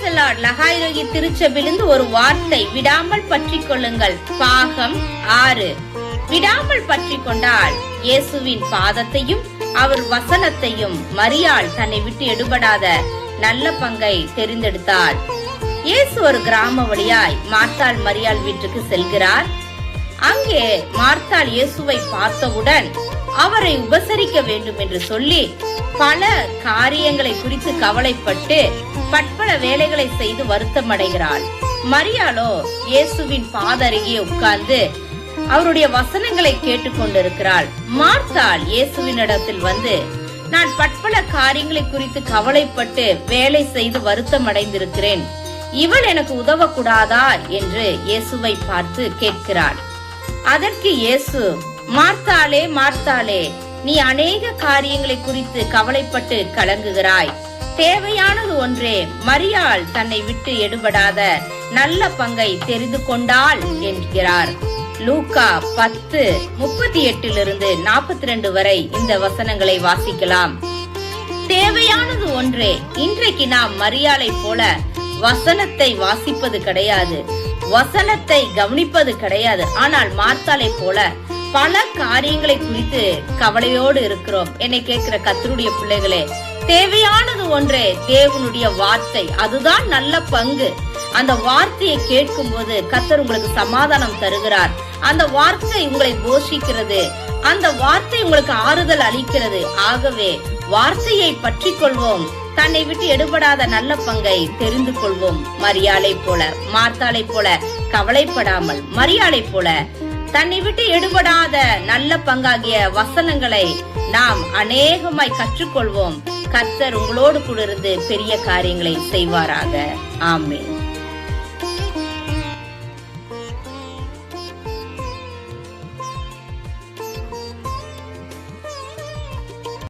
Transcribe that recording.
பிரைசலாட் லகாயிரோகி திருச்சபிலிருந்து ஒரு வார்த்தை விடாமல் பற்றி கொள்ளுங்கள். பாகம் ஆறு. விடாமல் பற்றி கொண்டால் இயேசுவின் பாதத்தையும் அவர் வசனத்தையும் மரியாள் தன்னை விட்டு எடுபடாத நல்ல பங்கை தெரிந்தெடுத்தாள் இயேசு ஒரு கிராம வழியாய் மார்த்தாள் மரியாள் வீட்டுக்கு செல்கிறார். அங்கே மார்த்தாள் இயேசுவை பார்த்தவுடன் அவரை உபசரிக்க வேண்டும் என்று சொல்லி பல காரியங்களை குறித்து கவலைப்பட்டு பட்பல வேலைகளை செய்து வருத்தம் அடைகிறாள் மரியாளோ இயேசுவின் பாதருகே உட்கார்ந்து அவருடைய வசனங்களை கேட்டுக்கொண்டிருக்கிறாள். மார்த்தாள் இயேசுவினிடத்தில் வந்து நான் பட்பல காரியங்களை குறித்து கவலைப்பட்டு வேலை செய்து வருத்தம் அடைந்திருக்கிறேன் இவள் எனக்கு உதவக்கூடாதா? என்று இயேசுவை பார்த்து கேட்கிறாள். அதற்கு இயேசு மார்த்தாளே மார்த்தாளே நீ அநேக காரியங்களை குறித்து கவலைப்பட்டு கலங்குகிறாய். தேவையானது ஒன்றே மரியாள் தன்னை விட்டு எடுபடாத நல்ல பங்கை தெரிந்து கொண்டாள் என்கிறார். லூக்கா பத்து முப்பத்தி எட்டிலிருந்து நாற்பத்தி ரெண்டு வரை இந்த வசனங்களை வாசிக்கலாம். தேவையானது ஒன்றே இன்றைக்கு நாம் மரியாதை போல வசனத்தை வாசிப்பது கிடையாது. வசனத்தை கவனிப்பது கிடையாது. ஆனால் மார்த்தாலை போல பல காரியங்களை குறித்து கவலையோடு இருக்கிறோம். என்னை கேட்கிற கத்தருடைய பிள்ளைகளே தேவையானது ஒன்றே தேவனுடைய வார்த்தை. அதுதான் நல்ல பங்கு. அந்த வார்த்தையை கேட்கும் போது கத்தர் உங்களுக்கு சமாதானம் தருகிறார். அந்த வார்த்தை உங்களை போஷிக்கிறது. அந்த வார்த்தை உங்களுக்கு ஆறுதல் அளிக்கிறது. ஆகவே வார்த்தையை பற்றி கொள்வோம் தன்னை விட்டு எடுபடாத நல்ல பங்கை தெரிந்து கொள்வோம். மரியாளை போல மார்த்தாளை போல கவலைப்படாமல் மரியாளை போல தன்னை விட்டு எடுபடாத நல்ல பங்காகிய வசனங்களை நாம் அநேகமாய் கற்றுக்கொள்வோம். கர்த்தர் உங்களோடு கூட இருந்து பெரிய காரியங்களை செய்வாராக. ஆமேன்.